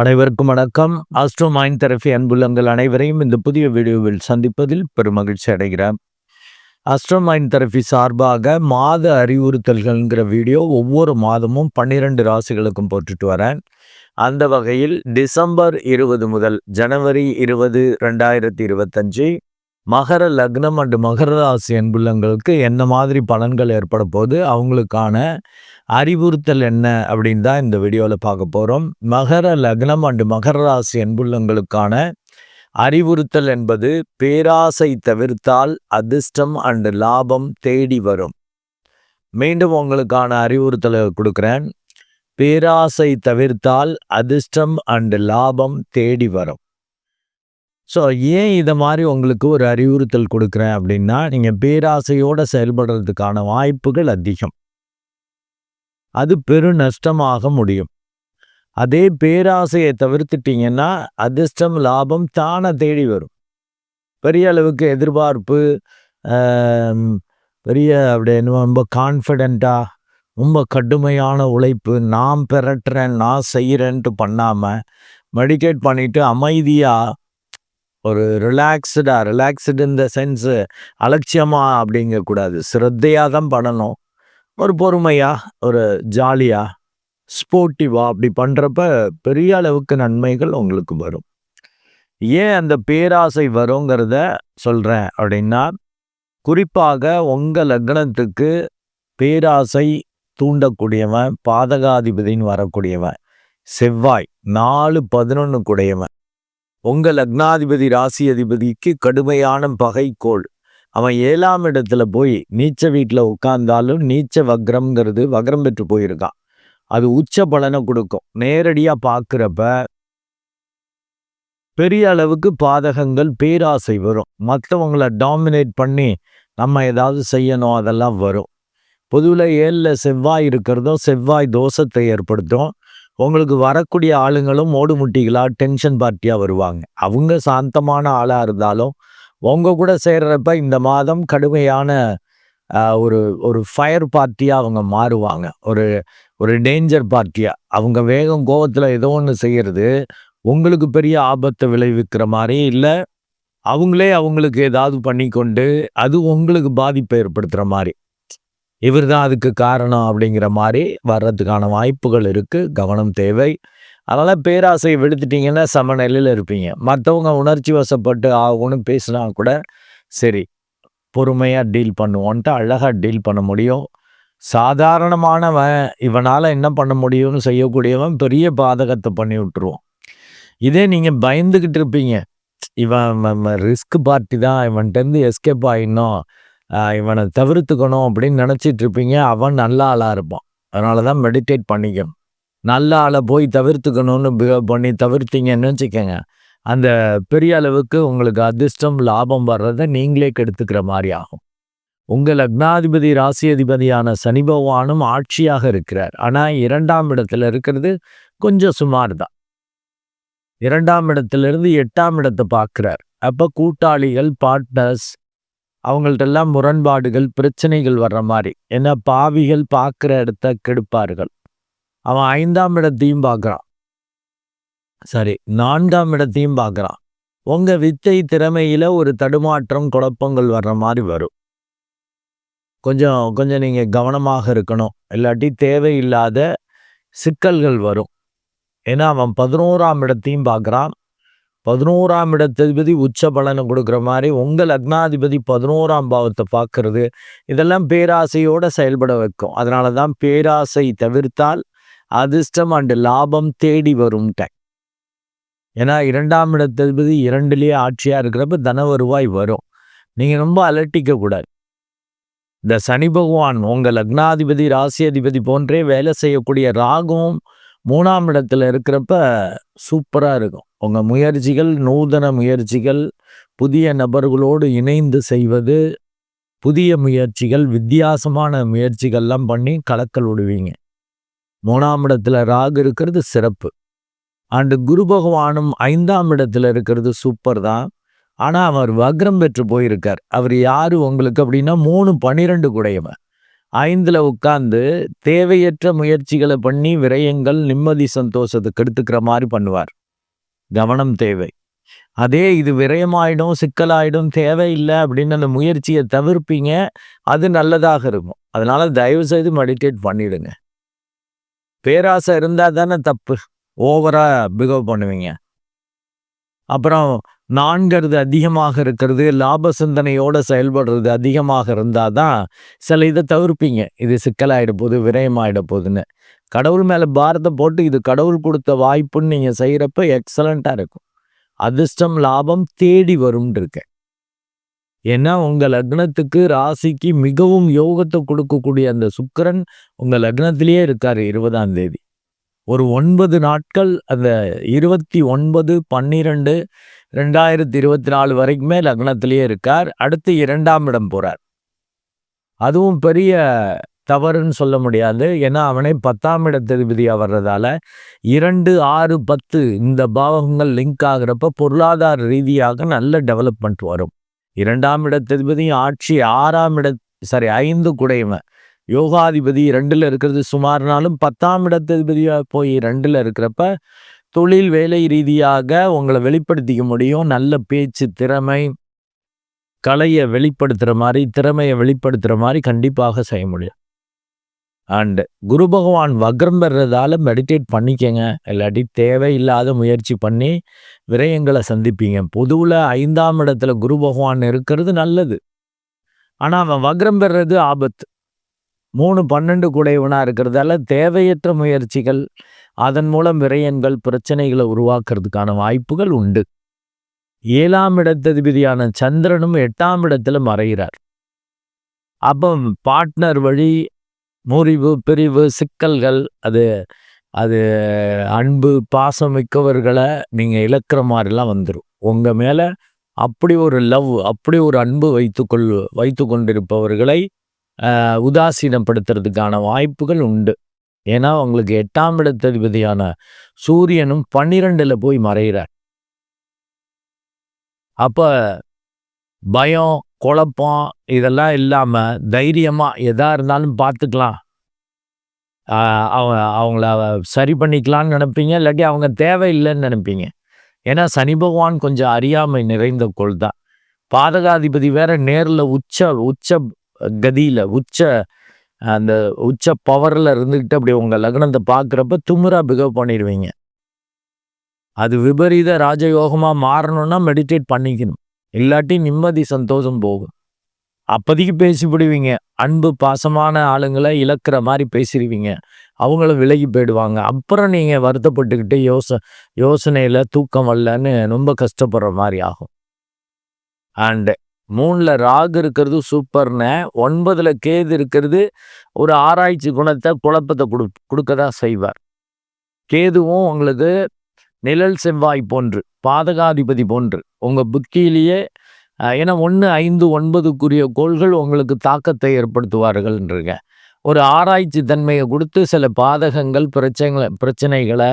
அனைவருக்கும் வணக்கம். Astro mind therapy அன்புள்ளங்கள் அனைவரையும் இந்த புதிய வீடியோவில் சந்திப்பதில் பெருமகிழ்ச்சி அடைகிறேன். ஆஸ்ட்ரோ மைண்ட் தெரபி சார்பாக மாத அறிவுறுத்தல்கள்ங்கிற வீடியோ ஒவ்வொரு மாதமும் பன்னிரெண்டு ராசிகளுக்கும் போட்டுட்டு வரேன். அந்த வகையில் டிசம்பர் இருபது முதல் ஜனவரி இருபது ரெண்டாயிரத்தி இருபத்தஞ்சு மகர லக்னம் அண்டு மகர ராசி அன்புள்ளங்களுக்கு என்ன மாதிரி பலன்கள் ஏற்பட போது அவங்களுக்கான அறிவுறுத்தல் என்ன? அப்படின்னு தான் இந்த வீடியோவில் பார்க்க போகிறோம் மகர லக்னம் அண்டு மகர ராசி அன்புள்ளங்களுக்கான அறிவுறுத்தல் என்பது பேராசை தவிர்த்தால் அதிர்ஷ்டம் அண்டு லாபம் தேடி வரும். மீண்டும் உங்களுக்கான அறிவுறுத்தலை கொடுக்குறேன். பேராசை தவிர்த்தால் அதிர்ஷ்டம் அண்டு லாபம் தேடி வரும். ஸோ ஏன் இதை மாதிரி உங்களுக்கு ஒரு அறிவுறுத்தல் கொடுக்குறேன் அப்படின்னா நீங்கள் பேராசையோடு செயல்படுறதுக்கான வாய்ப்புகள் அதிகம். அது பெரு நஷ்டமாக முடியும். அதே பேராசையை தவிர்த்துட்டிங்கன்னா அதிர்ஷ்டம் லாபம் தானே தேடி வரும். பெரிய அளவுக்கு எதிர்பார்ப்பு பெரிய அப்படி என்ன ரொம்ப கான்ஃபிடெண்ட்டாக ரொம்ப கடுமையான உழைப்பு நான் பெறட்டுறேன் நான் செய்கிறேன்ட்டு பண்ணாமல் மெடிடேட் பண்ணிவிட்டு அமைதியாக ஒரு ரிலாக்ஸ்டாக ரிலாக்ஸ்டு இந்த சென்ஸு அலட்சியமாக அப்படிங்கக்கூடாது. சிரத்தையாக தான் பண்ணணும். ஒரு பொறுமையாக ஒரு ஜாலியாக ஸ்போர்ட்டிவாக அப்படி பண்ணுறப்ப பெரிய அளவுக்கு நன்மைகள் உங்களுக்கு வரும். ஏன் அந்த பேராசை வருங்கிறத சொல்கிறேன் அப்படின்னா குறிப்பாக உங்கள் லக்னத்துக்கு பேராசை தூண்டக்கூடியவன் பாதகாதிபதின்னு வரக்கூடியவன் செவ்வாய் நாலு பதினொன்று கூடையவன். உங்கள் லக்னாதிபதி ராசி அதிபதிக்கு கடுமையான பகைக்கோள். அவன் ஏழாம் இடத்துல போய் நீச்ச வீட்டில் உட்கார்ந்தாலும் நீச்ச வக்ரம்ங்கிறது வக்ரம் பெற்று போயிருக்கான். அது உச்ச பலனை கொடுக்கும். நேரடியாக பார்க்குறப்ப பெரிய அளவுக்கு பாதகங்கள் பேராசை வரும். மற்றவங்களை டாமினேட் பண்ணி நம்ம ஏதாவது செய்யணும் அதெல்லாம் வரும். பொதுவில் ஏழில் செவ்வாய் இருக்கிறதும் செவ்வாய் தோஷத்தை ஏற்படுத்தும். உங்களுக்கு வரக்கூடிய ஆளுங்களும் ஓடுமுட்டிகளாக டென்ஷன் பார்ட்டியாக வருவாங்க. அவங்க சாந்தமான ஆளாக இருந்தாலும் அவங்க கூட சேர்றப்ப இந்த மாதம் கடுமையான ஒரு ஒரு ஃபயர் பார்ட்டியாக அவங்க மாறுவாங்க. ஒரு ஒரு டேஞ்சர் பார்ட்டியாக அவங்க வேகம் கோவத்தில் ஏதோ ஒன்று செய்கிறது உங்களுக்கு பெரிய ஆபத்தை விளைவிக்கிற மாதிரி இல்லை. அவங்களே அவங்களுக்கு ஏதாவது பண்ணி கொண்டு அது உங்களுக்கு பாதிப்பை ஏற்படுத்துகிற மாதிரி. இவர் தான் அதுக்கு காரணம் அப்படிங்கிற மாதிரி வர்றதுக்கான வாய்ப்புகள் இருக்குது கவனம் தேவை. அதனால் பேராசையை விடுத்துட்டிங்கன்னா சமநிலையில் இருப்பீங்க. மற்றவங்க உணர்ச்சி வசப்பட்டு ஆகும்னு பேசினா கூட சரி பொறுமையாக டீல் பண்ணுவோன்ட்டு அழகாக டீல் பண்ண முடியும். சாதாரணமானவன் இவனால் என்ன பண்ண முடியும்னு செய்யக்கூடியவன் பெரிய பாதகத்தை பண்ணி விட்டுருவோம் இதே நீங்கள் பயந்துக்கிட்டு இருப்பீங்க. இவன் ரிஸ்க் பார்ட்டி தான் இவன்கிட்டருந்து எஸ்கேப் ஆகிடணும் இவனை தவிர்த்துக்கணும் அப்படின்னு நினச்சிட்டு இருப்பீங்க. அவன் நல்ல ஆளாக இருப்பான். அதனால தான் மெடிடேட் பண்ணிக்கணும். நல்ல ஆளை போய் தவிர்த்துக்கணும்னு பிஹேவ் பண்ணி தவிர்த்தீங்கன்னு வச்சுக்கோங்க. அந்த பெரிய அளவுக்கு உங்களுக்கு அதிர்ஷ்டம் லாபம் வர்றதை நீங்களே கெடுத்துக்கிற மாதிரி ஆகும். உங்கள் லக்னாதிபதி ராசி அதிபதியான சனி பகவானும் ஆட்சியாக இருக்கிறார். ஆனால் இரண்டாம் இடத்துல இருக்கிறது கொஞ்சம் சுமார் தான் இரண்டாம் இடத்துலேருந்து எட்டாம் இடத்தை பார்க்குறார். அப்போ கூட்டாளிகள் பார்ட்னர்ஸ் அவங்கள்ட்டெல்லாம் முரண்பாடுகள் பிரச்சனைகள் வர்ற மாதிரி. ஏன்னா பாவிகள் பார்க்குற இடத்த கெடுப்பார்கள். அவன் ஐந்தாம் இடத்தையும் பார்க்குறான். சரி நான்காம் இடத்தையும் பார்க்குறான். உங்கள் வித்தை திறமையில் ஒரு தடுமாற்றம் குழப்பங்கள் வர்ற மாதிரி வரும். கொஞ்சம் கொஞ்சம் நீங்கள் கவனமாக இருக்கணும். இல்லாட்டி தேவையில்லாத சிக்கல்கள் வரும். ஏன்னா அவன் பதினோராம் இடத்தையும் பார்க்குறான். பதினோராம் இடத்ததிபதி உச்ச பலனை கொடுக்குற மாதிரி உங்கள் லக்னாதிபதி பதினோராம் பாவத்தை பார்க்கறது. இதெல்லாம் பேராசையோடு செயல்பட வைக்கும். அதனால தான் பேராசை தவிர்த்தால் அதிர்ஷ்டம் அண்டு லாபம் தேடி வரும் டைம். ஏன்னா இரண்டாம் இடத்ததிபதி இரண்டுலேயே ஆட்சியாக இருக்கிறப்ப தன வருவாய் வரும். நீங்கள் ரொம்ப அலட்டிக்க கூடாது. இந்த சனி பகவான் உங்கள் லக்னாதிபதி ராசி அதிபதி போன்றே வேலை செய்யக்கூடிய ராகும் மூணாம் இடத்துல இருக்கிறப்ப சூப்பராக இருக்கும். உங்கள் முயற்சிகள் நூதன முயற்சிகள் புதிய நபர்களோடு இணைந்து செய்வது புதிய முயற்சிகள் வித்தியாசமான முயற்சிகள்லாம் பண்ணி கலக்கல் விடுவீங்க. மூணாம் இடத்துல ராகு இருக்கிறது சிறப்பு. அண்டு குரு பகவானும் ஐந்தாம் இடத்துல இருக்கிறது சூப்பர் தான். ஆனால் அவர் வக்ரம் பெற்று போயிருக்கார். அவர் யார் உங்களுக்கு அப்படின்னா மூணு பனிரெண்டு குடையவன் ஐந்தில் உட்காந்து தேவையற்ற முயற்சிகளை பண்ணி விரயங்கள் நிம்மதி சந்தோஷத்தை கெடுத்துக்கிற மாதிரி பண்ணுவார். கவனம் தேவை. அதே இது விரயமாயிடும் சிக்கலாயிடும் தேவையில்லை அப்படின்னு அந்த முயற்சியை தவிர்ப்பீங்க. அது நல்லதாக இருக்கும். அதனால தயவு செய்து மெடிடேட் பண்ணிடுங்க. பேராசை இருந்தால் தானே தப்பு. ஓவராக பிகவ் பண்ணுவீங்க. அப்புறம் நான்கிறது அதிகமாக இருக்கிறது லாப சிந்தனையோடு செயல்படுறது அதிகமாக இருந்தால் தான் சில இதை தவிர்ப்பீங்க. இது சிக்கலாயிட போகுது விரயமாயிட போகுதுன்னு கடவுள் மேலே பாரத்தை போட்டு இது கடவுள் கொடுத்த வாய்ப்புன்னு நீங்கள் செய்கிறப்ப எக்ஸலண்ட்டாக இருக்கும். அதிர்ஷ்டம் லாபம் தேடி வரும் இருக்க ஏன்னா உங்கள் லக்னத்துக்கு ராசிக்கு மிகவும் யோகத்தை கொடுக்கக்கூடிய அந்த சுக்கரன் உங்கள் லக்னத்திலேயே இருக்கார் இருபதாம் தேதி. ஒரு ஒன்பது நாட்கள் அந்த இருபத்தி ஒன்பது பன்னிரெண்டு ரெண்டாயிரத்தி இருபத்தி நாலு வரைக்குமே லக்னத்திலேயே இருக்கார். அடுத்து இரண்டாம் இடம் போகிறார் அதுவும் பெரிய தவறுன்னு சொல்ல முடியாது. ஏன்னா அவனே பத்தாம் இடத்ததிபதியாக வர்றதால இரண்டு ஆறு பத்து இந்த பாவகங்கள் லிங்க் ஆகிறப்ப பொருளாதார ரீதியாக நல்ல டெவலப்மெண்ட் வரும். இரண்டாம் இடத்ததிபதியும் ஆட்சி ஆறாம் இட சாரி ஐந்து குடையவன் யோகாதிபதி ரெண்டில் இருக்கிறது. சுமார்னாலும் பத்தாம் இடத்ததிபதியாக போய் ரெண்டில் இருக்கிறப்ப தொழில் வேலை ரீதியாக உங்களை வெளிப்படுத்திக்க முடியும். நல்ல பேச்சு திறமை கலையை வெளிப்படுத்துகிற மாதிரி திறமையை வெளிப்படுத்துகிற மாதிரி கண்டிப்பாக செய்ய முடியும். அண்டு குரு பகவான் வக்ரம் பெறதால மெடிடேட் பண்ணிக்கங்க. இல்லாட்டி தேவையில்லாத முயற்சி பண்ணி விரயங்களை சந்திப்பீங்க. பொதுவில் ஐந்தாம் இடத்துல குரு பகவான் இருக்கிறது நல்லது. ஆனால் அவன் வக்ரம் பெறது ஆபத்து. மூணு பன்னெண்டு குடையவனாக இருக்கிறதால தேவையற்ற முயற்சிகள் அதன் மூலம் விரயங்கள் பிரச்சனைகளை உருவாக்குறதுக்கான வாய்ப்புகள் உண்டு. ஏழாம் இடத்ததிபதியான சந்திரனும் எட்டாம் இடத்துல மறைகிறார். அப்போ பார்ட்னர் வழி முறிவு பிரிவு சிக்கல்கள் அது அது அன்பு பாசம் மிக்கவர்களை நீங்கள் இழக்கிற மாதிரிலாம் வந்துடும் உங்கள் மேலே அப்படி ஒரு லவ் அப்படி ஒரு அன்பு வைத்துக்கொள் வைத்து கொண்டிருப்பவர்களை உதாசீனப்படுத்துறதுக்கான வாய்ப்புகள் உண்டு. ஏன்னா உங்களுக்கு எட்டாம் இடத்ததிபதியான சூரியனும் பன்னிரெண்டில் போய் மறைகிறார். அப்போ பயம் குழப்பம் இதெல்லாம் இல்லாமல் தைரியமாக எதாக இருந்தாலும் பார்த்துக்கலாம் அவங்க அவங்கள சரி பண்ணிக்கலான்னு நினைப்பீங்க இல்லாட்டி அவங்க தேவையில்லைன்னு நினைப்பீங்க. ஏன்னா சனி பகவான் கொஞ்சம் அறியாமை நிறைந்த கொள் தான் பாதகாதிபதி வேற நேரில் உச்ச உச்ச கதியில் உச்ச அந்த உச்ச பவரில் இருந்துக்கிட்டு அப்படி உங்கள் லக்னத்தை பார்க்குறப்ப துமுறா பிகவ் பண்ணிடுவீங்க. அது விபரீத ராஜயோகமாக மாறணும்னா மெடிடேட் பண்ணிக்கணும். இல்லாட்டி நிம்மதி சந்தோஷம் போகும். அப்போதைக்கு பேசிவிடுவீங்க அன்பு பாசமான ஆளுங்களை இழக்கிற மாதிரி பேசிடுவீங்க அவங்களும் விலகி போயிடுவாங்க. அப்புறம் நீங்கள் வருத்தப்பட்டுக்கிட்டு யோச யோசனையில் தூக்கம் வரலன்னு ரொம்ப கஷ்டப்படுற மாதிரி ஆகும். அண்டு மூணில் ராகு இருக்கிறது சூப்பர்னு ஒன்பதில் கேது இருக்கிறது ஒரு ஆராய்ச்சி குணத்தை குழப்பத்தை கொடு கொடுக்க தான் செய்வார். கேதுவும் உங்களுக்கு நிழல் செவ்வாய் போன்று பாதகாதிபதி போன்று உங்கள் புத்தியிலேயே ஏன்னா ஒன்று ஐந்து ஒன்பதுக்குரிய கோள்கள் உங்களுக்கு தாக்கத்தை ஏற்படுத்துவார்கள்ன்றீங்க ஒரு ஆராய்ச்சி தன்மையை கொடுத்து சில பாதகங்கள் பிரச்சனை பிரச்சனைகளை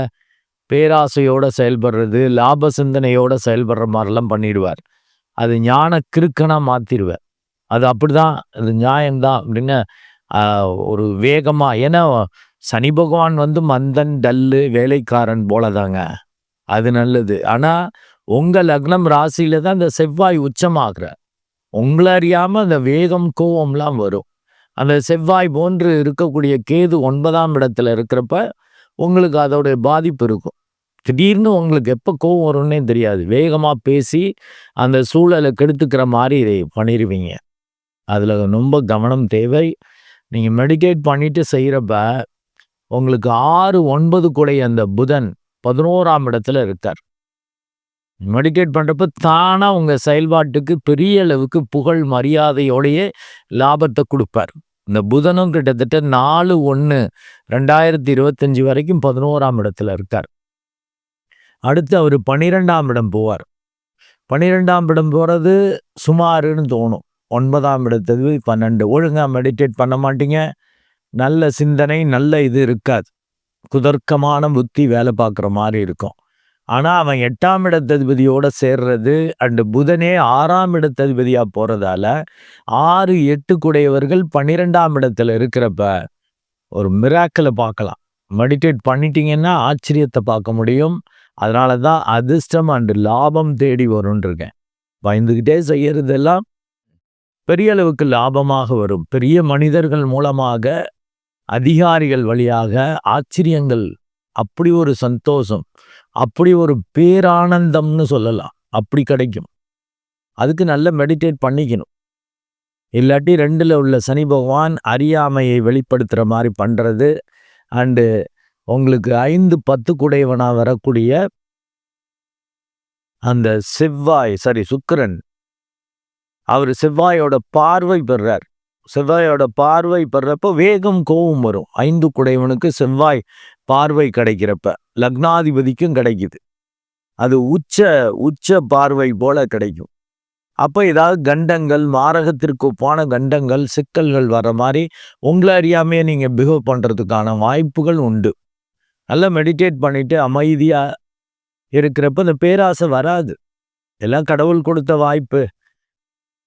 பேராசையோடு செயல்படுறது லாப சிந்தனையோடு செயல்படுற மாதிரிலாம் பண்ணிடுவார். அது ஞான கிறுக்கனாக மாற்றிடுவார் அது அப்படிதான் அது நியாயம்தான் அப்படின்னு ஒரு வேகமாக ஏன்னா சனி பகவான் வந்து மந்தன் டல்லு வேலைக்காரன் போல தாங்க அது நல்லது. ஆனால் உங்கள் லக்னம் ராசியில தான் அந்த செவ்வாய் உச்சமாகிற. உங்களை அறியாமல் அந்த வேகம் கோவம்லாம் வரும். அந்த செவ்வாய் போன்று இருக்கக்கூடிய கேது ஒன்பதாம் இடத்துல இருக்கிறப்ப உங்களுக்கு அதோடைய பாதிப்பு இருக்கும். திடீர்னு உங்களுக்கு எப்போ கோவம் வரும்னே தெரியாது. வேகமாக பேசி அந்த சூழலை கெடுத்துக்கிற மாதிரி இதை பண்ணிடுவீங்க அதில் ரொம்ப கவனம் தேவை. நீங்கள் மெடிடேட் பண்ணிவிட்டு செய்கிறப்ப உங்களுக்கு ஆறு ஒன்பது கூட அந்த புதன் பதினோராம் இடத்துல இருக்கார். மெடிடேட் பண்ணுறப்ப தானாக உங்கள் செயல்பாட்டுக்கு பெரிய அளவுக்கு புகழ் மரியாதையோடையே லாபத்தை கொடுப்பார். இந்த புதனும் கிட்டத்தட்ட நாலு ஒன்று ரெண்டாயிரத்தி இருபத்தஞ்சி வரைக்கும் பதினோராம் இடத்துல இருக்கார். அடுத்து அவர் பன்னிரெண்டாம் இடம் போவார். பன்னிரெண்டாம் இடம் போகிறது சுமாருன்னு தோணும். ஒன்பதாம் இடத்தது பன்னெண்டு. ஒழுங்காக மெடிடேட் பண்ண மாட்டீங்க. நல்ல சிந்தனை நல்ல இது இருக்காது. குதர்க்கமான புத்தி வேலை பார்க்குற மாதிரி இருக்கும். ஆனால் அவன் எட்டாம் இடத்ததிபதியோட சேர்றது அண்டு புதனே ஆறாம் இடத்ததிபதியாக போகிறதால ஆறு எட்டு குடையவர்கள் பன்னிரெண்டாம் இடத்துல இருக்கிறப்ப ஒரு மிராக்கிளை பார்க்கலாம். மெடிடேட் பண்ணிட்டீங்கன்னா ஆச்சரியத்தை பார்க்க முடியும். அதனால தான் அதிர்ஷ்டம் அண்டு லாபம் தேடி வரும்ன்றிருக்கேன். பயந்துக்கிட்டே செய்யறதெல்லாம் பெரிய அளவுக்கு லாபமாக வரும். பெரிய மனிதர்கள் மூலமாக அதிகாரிகள் வழியாக ஆச்சரியங்கள் அப்படி ஒரு சந்தோஷம் அப்படி ஒரு பேரானந்தம்னு சொல்லலாம். அப்படி கிடைக்கும். அதுக்கு நல்ல மெடிடேட் பண்ணிக்கணும். இல்லாட்டி ரெண்டில் உள்ள சனி பகவான் அறியாமையை வெளிப்படுத்துகிற மாதிரி பண்ணுறது அண்டு உங்களுக்கு ஐந்து பத்து குடையவனாக வரக்கூடிய அந்த செவ்வாய் சாரி சுக்கரன். அவர் செவ்வாயோட பார்வை பெறார் செவ்வாயோட பார்வை படுறப்ப வேகம் கோபம் வரும். ஐந்து குடைவனுக்கு செவ்வாய் பார்வை கிடைக்கிறப்ப லக்னாதிபதிக்கும் கிடைக்குது. அது உச்ச உச்ச பார்வை போல கிடைக்கும். அப்போ ஏதாவது கண்டங்கள் மாரகத்திற்கு ஒப்பான கண்டங்கள் சிக்கல்கள் வர மாதிரி உங்களை அறியாமையே நீங்கள் பிஹேவ் பண்ணுறதுக்கான வாய்ப்புகள் உண்டு. நல்லா மெடிடேட் பண்ணிட்டு அமைதியாக இருக்கிறப்ப இந்த பேராசை வராது. எல்லாம் கடவுள் கொடுத்த வாய்ப்பு.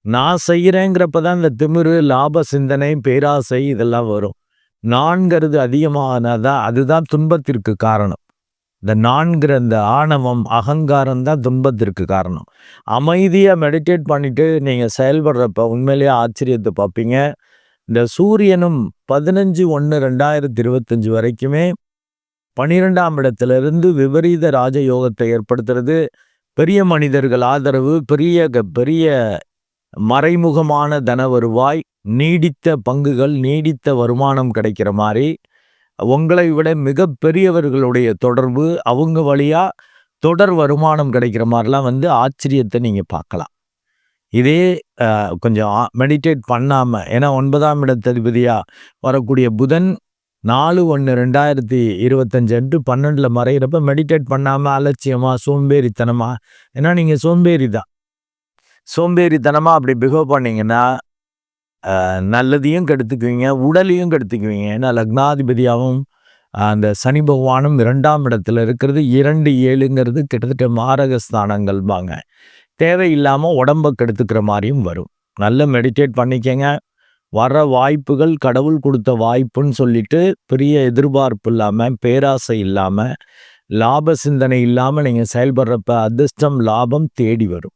நான் செய்கிறேங்கிறப்ப தான் இந்த திமிரு லாப சிந்தனை பேராசை இதெல்லாம் வரும். நான்கிறது அதிகமானதான் அதுதான் துன்பத்திற்கு காரணம். இந்த நான்கிற இந்த ஆணவம் அகங்காரம் தான் துன்பத்திற்கு காரணம். அமைதியாக மெடிடேட் பண்ணிவிட்டு நீங்கள் செயல்படுறப்ப உண்மையிலேயே ஆச்சரியத்தை பார்ப்பீங்க. இந்த சூரியனும் பதினஞ்சு ஒன்று ரெண்டாயிரத்தி இருபத்தஞ்சு வரைக்குமே பனிரெண்டாம் இடத்திலிருந்து விபரீத ராஜயோகத்தை ஏற்படுத்துறது. பெரிய மனிதர்கள் ஆதரவு பெரிய பெரிய மறைமுகமான தன வருவாய் நீடித்த பங்குகள் நீடித்த வருமானம் கிடைக்கிற மாதிரி உங்களை விட மிக பெரியவர்களுடைய தொடர்பு அவங்க வழியாக தொடர் வருமானம் கிடைக்கிற மாதிரிலாம் வந்து ஆச்சரியத்தை நீங்கள் பார்க்கலாம். இதே கொஞ்சம் மெடிடேட் பண்ணாமல் ஏன்னா ஒன்பதாம் இடத்ததிபதியாக வரக்கூடிய புதன் நாலு ஒன்று ரெண்டாயிரத்தி இருபத்தஞ்சு அன்று பன்னெண்டில் மறைகிறப்ப மெடிடேட் பண்ணாமல் அலட்சியமாக சோம்பேறித்தனமாக ஏன்னா நீங்கள் சோம்பேறி தான் சோம்பேறித்தனமாக அப்படி பிஹேவ் பண்ணிங்கன்னா நல்லதையும் கெடுத்துக்குவீங்க உடலையும் கெடுத்துக்குவீங்க. ஏன்னா லக்னாதிபதியாகவும் அந்த சனி பகவானும் இரண்டாம் இடத்துல இருக்கிறது இரண்டு ஏழுங்கிறது கிட்டத்தட்ட மாரகஸ்தானங்கள் பாங்க தேவையில்லாமல் உடம்பை கெடுத்துக்கிற மாதிரியும் வரும். நல்ல மெடிடேட் பண்ணிக்கங்க. வர வாய்ப்புகள் கடவுள் கொடுத்த வாய்ப்புன்னு சொல்லிட்டு பெரிய எதிர்பார்ப்பு இல்லாமல் பேராசை இல்லாமல் லாப சிந்தனை இல்லாமல் நீங்கள் செயல்படுறப்ப அதிர்ஷ்டம் லாபம் தேடி வரும்.